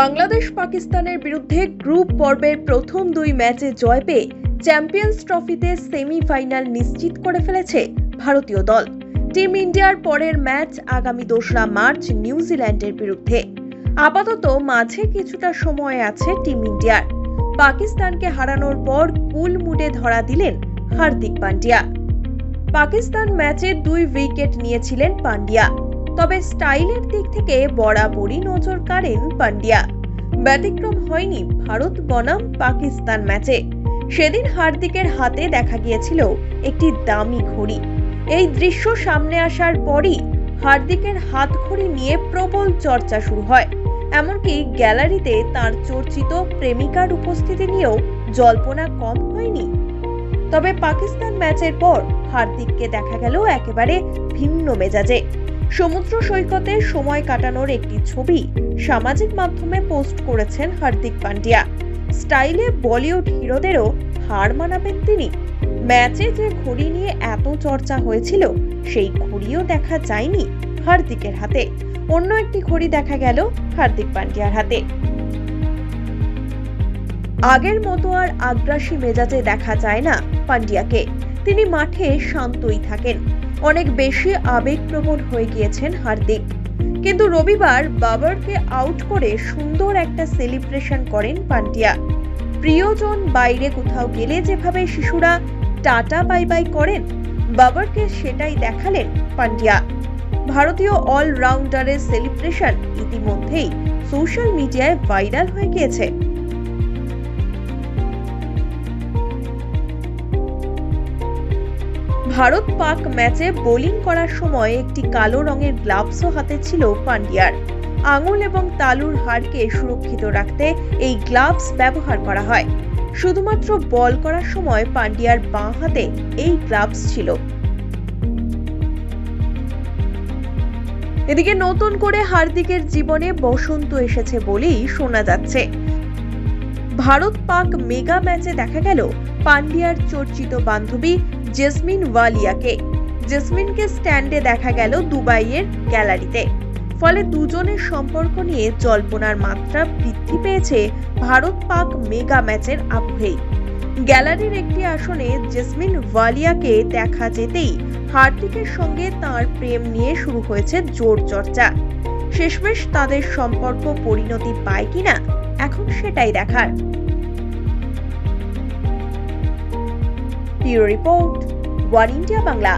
বাংলাদেশ পাকিস্তানের বিরুদ্ধে গ্রুপ পর্বের প্রথম দুই ম্যাচে জয় পেয়ে চ্যাম্পিয়ন্স ট্রফিতে সেমিফাইনাল নিশ্চিত করে ফেলেছে ভারতীয় দল। টিম ইন্ডিয়ার পরের ম্যাচ আগামী দোসরা মার্চ নিউজিল্যান্ডের বিরুদ্ধে। আপাতত মাঝে কিছুটা সময় আছে টিম ইন্ডিয়ার। পাকিস্তানকে হারানোর পর কুল মুডে ধরা দিলেন হার্দিক পান্ডিয়া। পাকিস্তান ম্যাচে দুই উইকেট নিয়েছিলেন পান্ডিয়া। তবে স্টাইলের দিক থেকে বরাবরই নজর কাড়েন পান্ডিয়া ব্যতিক্রম হয়নি ভারত বনাম পাকিস্তান ম্যাচে। সেদিন হার্দিকের হাতে দেখা গিয়েছিল একটি দামি ঘড়ি। এই দৃশ্য সামনে আসার পরই হার্দিকের হাত ঘড়ি নিয়ে প্রবল চর্চা শুরু হয়। এমনকি গ্যালারিতে তার চর্চিত প্রেমিকার উপস্থিতি নিয়েও জল্পনা কম হয়নি। তবে পাকিস্তান ম্যাচের পর হার্দিককে দেখা গেল একেবারে ভিন্ন মেজাজে। সমুদ্র সৈকতে সময় কাটানোর একটি ছবি সামাজিক মাধ্যমে পোস্ট করেছেন হার্দিক পান্ডিয়া। স্টাইলে বলিউড হিরোদেরও হার মানাবেন তিনি। ম্যাচে যে ঘড়ি নিয়ে এত চর্চা হয়েছিল, সেই ঘড়িও দেখা যায়নি হার্দিকের হাতে। অন্য একটি ঘড়ি দেখা গেল হার্দিক পান্ডিয়ার হাতে। আগের মতো আর আগ্রাসী মেজাজে দেখা যায় না পান্ডিয়াকে। তিনি মাঠে শান্তই থাকেন। অনেক বেশি আবেগপ্রবণ হয়ে গিয়েছেন হার্দিক। কিন্তু রবিবার বাবরকে আউট করে সুন্দর একটা সেলিব্রেশন করেন পান্ডিয়া। প্রিয়জন বাইরে কোথাও গেলে যেভাবে শিশুরা টাটা বাই বাই করেন, বাবরকে সেটাই দেখালেন পান্ডিয়া। ভারতীয় অলরাউন্ডারের সেলিব্রেশন ইতিমধ্যেই সোশ্যাল মিডিয়ায় ভাইরাল হয়ে গিয়েছে। ভারত পাক ম্যাচে বোলিং করার সময় একটি কালো রঙের গ্লাভসও হাতে ছিল পান্ডিয়ার আঙুল এবং তালুর হাড়কে সুরক্ষিত রাখতে এই গ্লাভস ব্যবহার করা হয়। শুধুমাত্র বল করার সময় পান্ডিয়ার বাঁ হাতে এই গ্লাভস ছিল। এদিকে নতুন করে হার্দিকের জীবনে বসন্ত এসেছে বলেই শোনা যাচ্ছে। ভারত পাক মেগা ম্যাচে দেখা গেল পান্ডিয়ার চর্চিত বান্ধবী জেসমিন ওয়ালিয়াকে। জেসমিনকে স্ট্যান্ডে দেখা গেল দুবাইয়ের গ্যালারিতে। ফলে দুজনের সম্পর্ক নিয়ে জল্পনার মাত্রা বৃদ্ধি পেয়েছে ভারত পাক মেগা ম্যাচের আবহেই। গ্যালারির একটি আসনে জেসমিন ওয়ালিয়াকে দেখা যেতেই হার্দিকের সঙ্গে তার প্রেম নিয়ে শুরু হয়েছে জোর চর্চা। শেষমেশ তাদের সম্পর্ক পরিণতি পায় কিনা এখন সেটাই দেখার। Bureau report one India Bangla.